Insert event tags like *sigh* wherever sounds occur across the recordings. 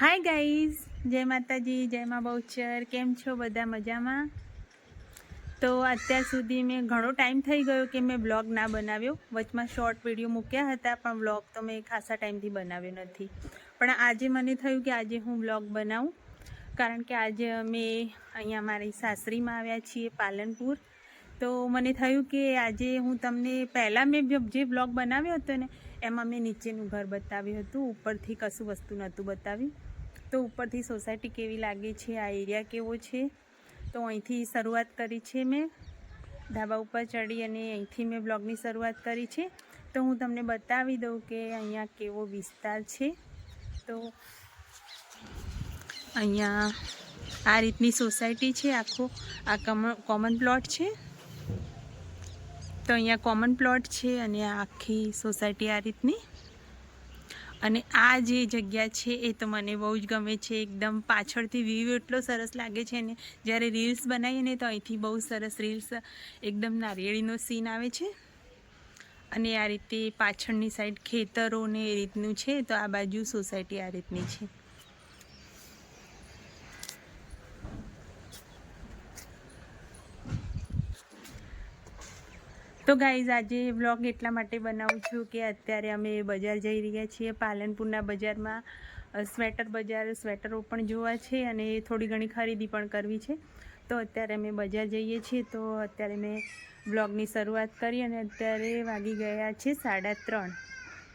Hi guys જય માતાજી, જય મા બહુચર. કેમ છો બધા મજામાં? તો અત્યાર સુધી મેં ઘણો ટાઈમ થઈ ગયો કે મેં બ્લોગ ના બનાવ્યો. વચમાં શોર્ટ વીડિયો મૂક્યા હતા, પણ બ્લોગ તો મેં ખાસા ટાઈમથી બનાવ્યો નથી. પણ આજે મને થયું કે આજે હું બ્લોગ બનાવું. કારણ કે આજે અમે અહીંયા મારી સાસરીમાં આવ્યા છીએ, પાલનપુર. તો મને થયું કે આજે હું તમને પહેલાં મેં જે- બ્લોગ બનાવ્યો હતો ને, એમાં મેં નીચેનું ઘર બતાવ્યું હતું. ઉપરથી કશું વસ્તુ નહોતું બતાવ્યું. તો ઉપરથી સોસાયટી કેવી લાગે છે, આ એરિયા કેવો છે? તો અહીંથી શરૂઆત કરી છે મેં. ધાબા ઉપર ચડી અને અહીંથી મેં બ્લોગની શરૂઆત કરી છે. તો હું તમને બતાવી દઉં કે અહીંયા કેવો વિસ્તાર છે. તો અહીંયા આ રીતની સોસાયટી છે, આખો, આ કોમન પ્લોટ છે. તો અહીંયા કોમન પ્લોટ છે અને આખી સોસાયટી આ રીતની. અને આ જે જગ્યા છે એ તો મને બહુ જ ગમે છે. એકદમ પાછળથી વ્યૂ એટલો સરસ લાગે છે ને. જ્યારે રીલ્સ બનાવીએ ને તો અહીંથી બહુ સરસ રીલ્સ એકદમ નારિયેળીનો સીન આવે છે. અને આ રીતે પાછળની સાઈડ ખેતરો ને એ રીતનું છે. તો આ બાજુ સોસાયટી આ રીતની છે. તો ગાઈઝ આજે વ્લોગ એટલા માટે બનાવું છું કે અત્યારે અમે બજાર જઈ રહ્યા છીએ, પાલનપુરના બજારમાં. સ્વેટર બજાર સ્વેટરો પણ જોવા છે અને થોડી ઘણી ખરીદી પણ કરવી છે. તો અત્યારે અમે બજાર જઈએ છીએ, તો અત્યારે મેં બ્લોગની શરૂઆત કરી અને અત્યારે વાગી ગયા છે સાડા ત્રણ.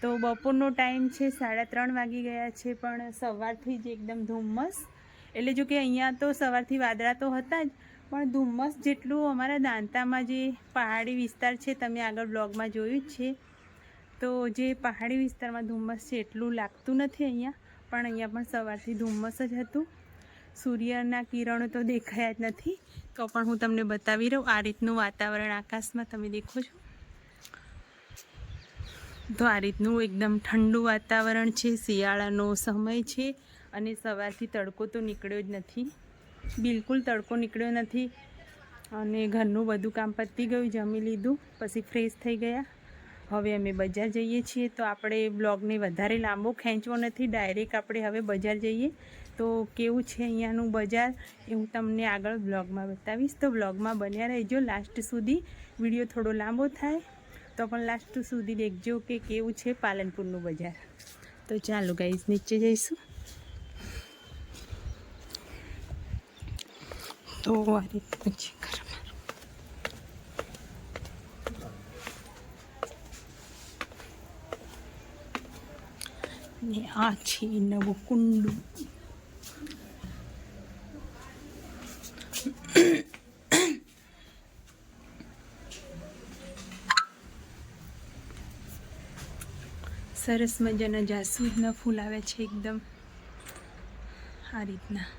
તો બપોરનો ટાઈમ છે, સાડા ત્રણ વાગી ગયા છે, પણ સવારથી જ એકદમ ધુમ્મસ. એટલે જો કે અહીંયા તો સવારથી વાદળા તો હતા જ પણ ધુમ્મસ જેટલું અમારા દાંતામાં જે પહાડી વિસ્તાર છે, તમે આગળ બ્લોગમાં જોયું જ છે. તો જે પહાડી વિસ્તારમાં ધુમ્મસ છે, એટલું લાગતું નથી અહીંયા. પણ અહીંયા પણ સવારથી ધુમ્મસ જ હતું. સૂર્યના કિરણો તો દેખાયા જ નથી. તો પણ હું તમને બતાવી રહું, આ રીતનું વાતાવરણ આકાશમાં તમે દેખો છો. તો આ રીતનું એકદમ ઠંડુ વાતાવરણ છે, શિયાળાનો સમય છે અને સવારથી તડકો તો નીકળ્યો જ નથી. બિલકુલ તડકો નીકળ્યો નથી અને ઘરનું બધું કામ પતી ગયું, જમી લીધું, પછી ફ્રેશ થઈ ગયા. હવે અમે બજાર જઈએ છીએ. તો આપણે બ્લોગને વધારે લાંબો ખેંચવો નથી. ડાયરેક્ટ આપણે હવે બજાર જઈએ. તો કેવું છે અહીંયાનું બજાર? એ હું તમને આગળ બ્લોગમાં બતાવીશ. તો બ્લોગમાં બન્યા રહેજો. લાસ્ટ સુધી વીડિયો થોડો લાંબો થાય, તો પણ લાસ્ટ સુધી દેખજો કે કેવું છે પાલનપુરનું બજાર. તો ચાલો ગાઈઝ નીચે જઈશું. તો આ રીતનું છે ઘરમાં ને આ છે નવું કુંડું સરસ મજાના જાસૂદના ફૂલ આવે છે એકદમ. આ રીતના.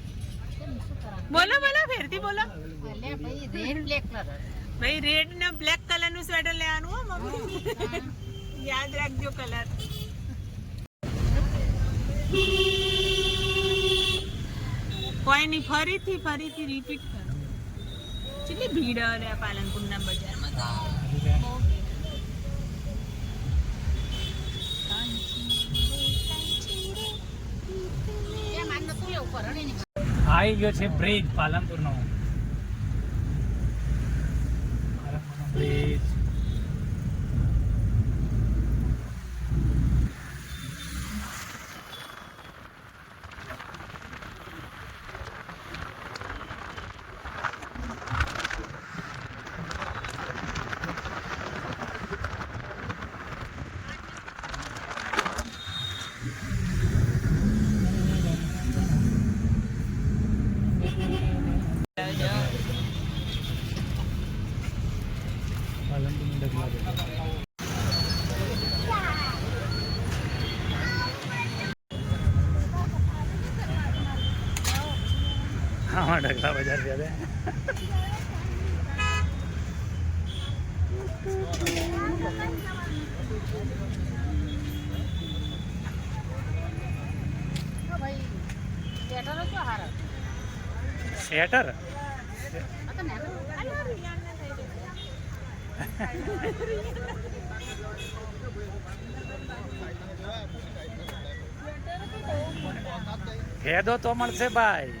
બોલો બોલો ફેરથી બોલો. ભાઈ રેડ ને બ્લેક કલરનું સ્વેટર લેવાનું હો મમ્મી. યાદ રાખજો કલર કોઈ નહીં ફરીથી ફરીથી રિપીટ કરો. કેટલી ભીડ રહે આ પાલનપુરના બજારમાં. આવી ગયો છે બ્રિજ પાલનપુરનો બ્રિજ. આમાં ઢગલા બજાર છે નાના. ફેદો *laughs* તો મળશે ભાઈ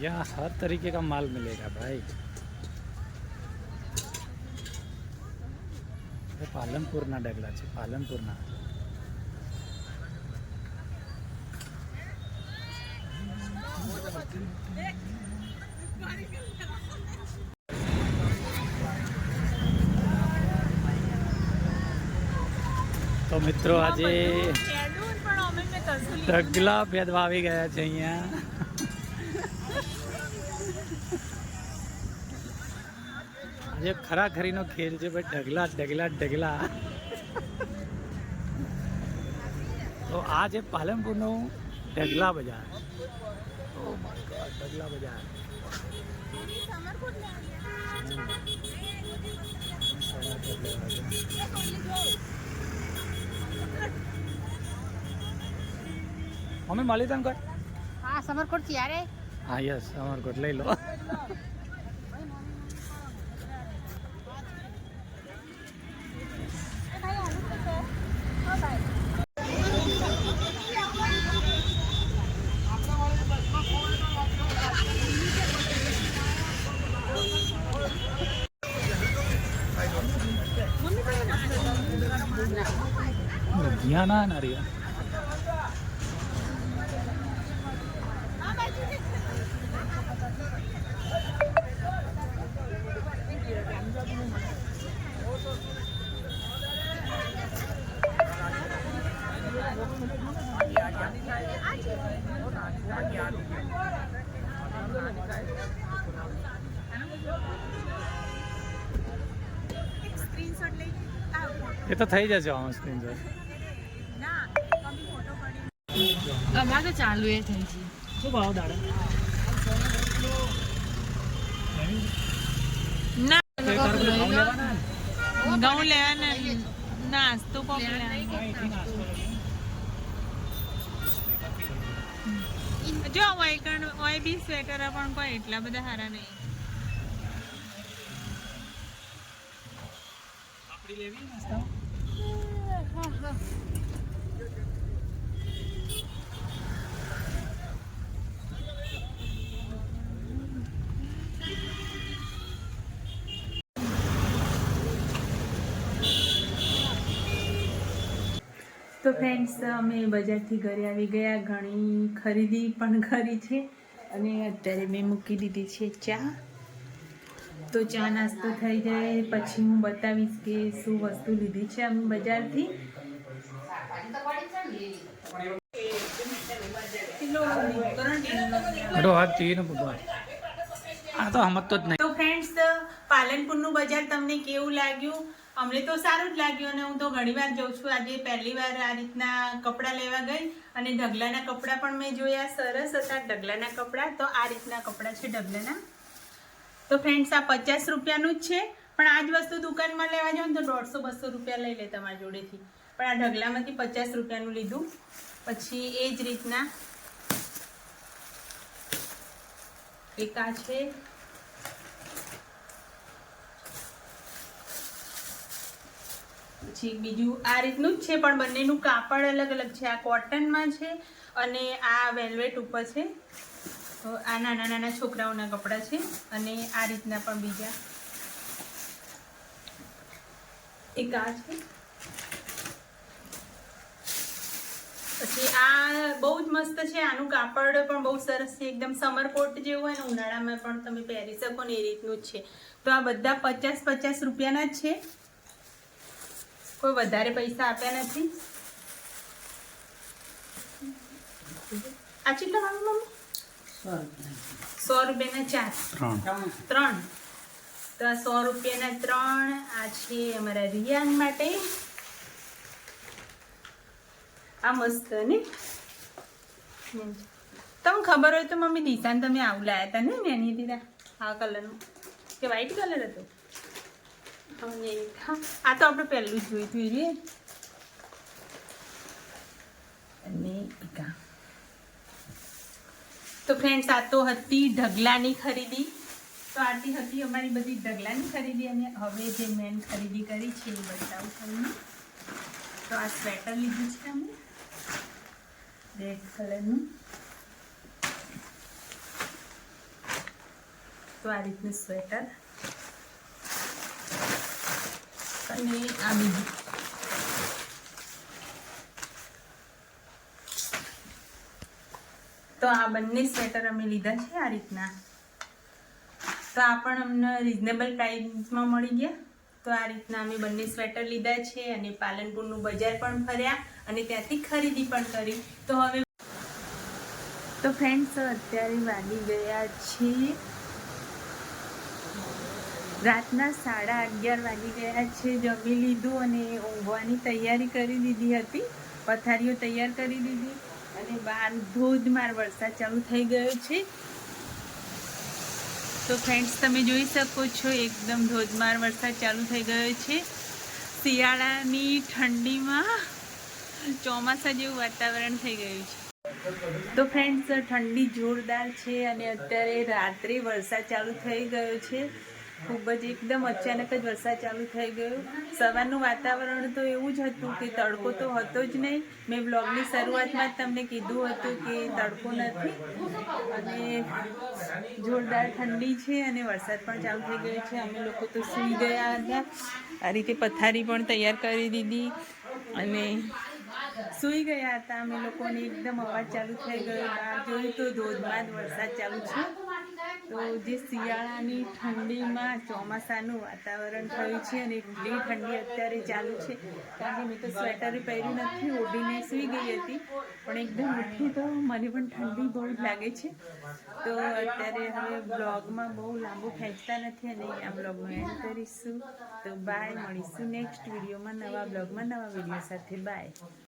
यहाँ हर तरीके का माल मिलेगा भाई એ પાલનપુરના ડગલા છે પાલનપુરના તો મિત્રો આજે ખેડૂત પણ અમે મેં કશું લીધું ઢગલા ભેદવા આવી ગયા છે અહીંયા આજે ખરાખરીનો ખેલ છે ભાઈ ઢગલા ઢગલા ઢગલા. તો આ છે પાલનપુરનું ઢગલા બજાર. ઢગલા બજાર. મમ્મી મળી તને કોઈ? હા સમરકોટ ત્યારે હા યસ સમરકોટ. લઈ લો. ધ્યાન ના રહ્યા એ તો થઈ જશે ઓન સ્ક્રીન જો અમારે તો ચાલુ એ થઈ છે શું ભાવ દાડા? ના ઘઉં લેવાના નાસ્તો પણ જો હોય કણ હોય બી સ્વેટર પણ કોઈ એટલા બધા સારા નહીં. આપડી લેવી નાસ્તા તો ફ્રેન્ડ્સ અમે બજારથી ઘરે આવી ગયા. ઘણી ખરીદી પણ કરી છે. અને અત્યારે મેં મૂકી દીધી છે ચા. તો ચા નાસ્તો થઈ જાય પછી હું બતાવીશ કે શું વસ્તુ લીધી છે અમે બજારથી. તો ફ્રેન્ડ્સ પાલનપુરનું બજાર તમને કેવું લાગ્યું? અમને તો સારું જ લાગ્યું અને હું તો ઘણી વાર જઉં છું આજે પહેલી વાર આ રીતના કપડાં લેવા ગઈ અને ઢગલાના કપડાં પણ મેં જોયા સરસ હતા ઢગલાના કપડાં. તો આ રીતના કપડાં છે ઢગલાના. તો ફ્રેન્ડ્સ આ પચાસ રૂપિયાનું જ છે. પણ આ જ વસ્તુ દુકાનમાં લેવા જાઓ ને તો દોઢસો, બસો રૂપિયા લઈ લે તમારી જોડેથી. પણ આ ઢગલામાંથી પચાસ રૂપિયાનું લીધું. પછી એ જ રીતના એક આ છે. પછી બીજું આ રીતનું જ છે, પણ બંનેનું કાપડ અલગ અલગ છે. આ કોટનમાં છે અને આ વેલ્વેટ ઉપર છે. આ નાના નાના છોકરાઓના કપડાં છે અને આ રીતના પણ બીજા એક આ છે. પછી આ બહુ જ મસ્ત છે, આનું કાપડ પણ બહુ સરસ છે, એકદમ સમર કોટ જેવું હોય ને, ઉનાળામાં પણ તમે પહેરી શકો ને એ રીતનું જ છે. તો આ બધા પચાસ પચાસ રૂપિયાના જ છે. કોઈ વધારે પૈસા આપ્યા નથી. આ કેટલા વાળું મમ્મી? સો રૂપિયાના ચાર. ત્રણ. તો આ સો રૂપિયાના ત્રણ આ છે અમારા રિયાન માટે. આ મસ્ત ને? તમને ખબર હોય તો મમ્મી દિશાને તમે આવું લાયા હતા ને મેની દીધા આ કલરનું. કે વ્હાઈટ કલર હતો? આ તો આપણે પહેલું જોયું હતું અને એકા. તો ફ્રેન્ડ્સ આ તો હતી ઢગલાની ખરીદી. તો આટલી હતી અમારી બધી ઢગલાની ખરીદી અને હવે જે મેન ખરીદી કરી છે એ બતાવું તમને. તો આ સ્વેટર લીધું છે અમે રેડ કલરનું તો આ રીતનું સ્વેટર. અને આ બીજું તો આ બંને સ્વેટર અમે લીધા છે આ રીતના. તો આ પણ અમને રિઝનેબલ પ્રાઇસમાં મળી ગયા. તો આ રીતના અમે બંને સ્વેટર લીધા છે અને પાલનપુરનું બજાર પણ ફર્યા અને ત્યાંથી ખરીદી પણ કરી. તો હવે તો ફ્રેન્ડ્સ અત્યારે વાગી ગયા છે. રાતના સાડા અગિયાર વાગી ગયા છે. જમી લીધું અને ઊંઘવાની તૈયારી કરી દીધી હતી. પથારીઓ તૈયાર કરી દીધી. અને બહાર ધોધમાર વરસાદ ચાલુ થઈ ગયો છે. તો ફ્રેન્ડ્સ તમે જોઈ શકો છો એકદમ ધોધમાર વરસાદ ચાલુ થઈ ગયો છે. શિયાળાની ઠંડીમાં ચોમાસા જેવું વાતાવરણ થઈ ગયું છે. તો ફ્રેન્ડ્સ ઠંડી જોરદાર છે અને અત્યારે રાત્રે વરસાદ ચાલુ થઈ ગયો છે. ખૂબ જ એકદમ અચાનક જ વરસાદ ચાલુ થઈ ગયો. સવારનું વાતાવરણ તો એવું જ હતું કે તડકો તો હતો જ નહીં. મેં બ્લોગની શરૂઆતમાં જ તમને કીધું હતું કે તડકો નથી. અને જોરદાર ઠંડી છે અને વરસાદ પણ ચાલુ થઈ ગયો છે. અમે લોકો તો સૂઈ ગયા હતા. આ રીતે પથારી પણ તૈયાર કરી દીધી. અને સૂઈ ગયા હતા. અમે લોકોને એકદમ અવાજ ચાલુ થઈ ગયો બહાર જોયું તો ધોધમાર વરસાદ ચાલુ છે. તો જે શિયાળાની ઠંડીમાં ચોમાસાનું વાતાવરણ થયું છે અને એટલી ઠંડી અત્યારે ચાલુ છે. કારણ કે મેં તો સ્વેટર પહેર્યું નથી, ઓઢીને સૂઈ ગઈ હતી. પણ એકદમ ઉઠી તો મને પણ ઠંડી બહુ જ લાગે છે. તો અત્યારે હવે બ્લોગમાં બહુ લાંબુ ખેંચતા નથી અને આ બ્લોગમાં એન્ડ કરીશું. તો બાય, મળીશું નેક્સ્ટ વિડીયોમાં નવા બ્લોગમાં નવા વીડિયો સાથે. બાય.